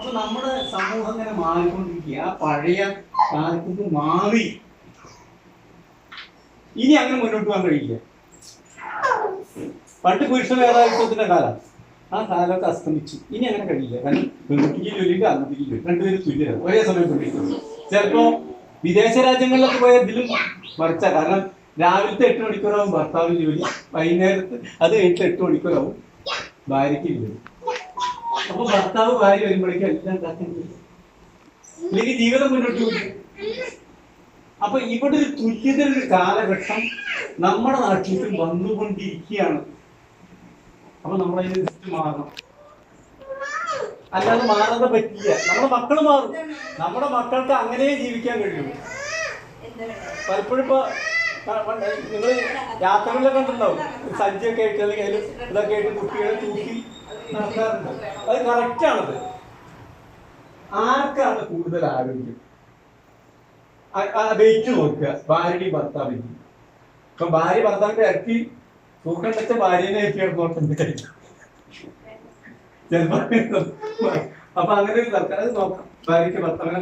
അപ്പൊ നമ്മുടെ സമൂഹം ഇങ്ങനെ മാറിക്കൊണ്ടിരിക്കുക പഴയ കാലത്ത് മാറി. ഇനി അങ്ങനെ മുന്നോട്ട് പോകാൻ കഴിയില്ല. പണ്ട് പുരുഷ വേദായുത്വത്തിന്റെ കാലം. ആ കാലമൊക്കെ അസ്തമിച്ചു. ഇനി അങ്ങനെ കഴിയില്ല. കാരണം പെൺകുട്ടിക്ക് ജോലിയുണ്ട് ആൺകുട്ടിക്ക് ജോലി രണ്ടുപേരും തുല്യരാണ് ഒരേ സമയം പെൺകുട്ടി ചിലപ്പോ വിദേശ രാജ്യങ്ങളിലൊക്കെ പോയ ഇതിലും മറിച്ച കാരണം രാവിലത്തെ എട്ട് മണിക്കൂറാവും ഭർത്താവിന് ജോലി. വൈകുന്നേരത്ത് അത് കഴിഞ്ഞിട്ട് എട്ട് മണിക്കൂറാവും ഭാര്യയ്ക്ക് ജോലി. അപ്പൊ ഭർത്താവ് ഭാര്യ വരുമ്പോഴേക്കും എല്ലാം ഉണ്ടാക്കാൻ അല്ലെങ്കിൽ ജീവിതം മുന്നോട്ട് അപ്പൊ ഇവിടെ ഒരു തുല്യത കാലഘട്ടം നമ്മുടെ നാട്ടിലേക്ക് വന്നുകൊണ്ടിരിക്കുകയാണ്. അപ്പൊ നമ്മളതിന് മാറണം. അല്ലാതെ മാറാതെ പറ്റില്ല. നമ്മുടെ മക്കൾ മാറും. നമ്മുടെ മക്കൾക്ക് അങ്ങനെ ജീവിക്കാൻ കഴിയുള്ളൂ പലപ്പോഴും ഇപ്പൊ നിങ്ങൾ യാത്രകളിലൊക്കെ കണ്ടിട്ടുണ്ടാവും. സഞ്ചിയൊക്കെ ആയിട്ട് അല്ലെങ്കിൽ ഇതൊക്കെ ആയിട്ട് കുട്ടികളെ തൂക്കി അത് ആർക്കാണ് കൂടുതൽ ആരോഗ്യം? വെയിറ്റ് നോക്കുക. ഭാര്യയുടെയും ഭർത്താവിന്റെയും ഇപ്പൊ ഭാര്യ ഭർത്താവിന്റെ ഇറക്കി തൂക്കം ഭാര്യനെ കഴിക്കും ചിലപ്പോ അപ്പൊ അങ്ങനെ ഒരു സർക്കാർ നോക്കാം. ഭാര്യയ്ക്ക് ഭർത്താവിനെ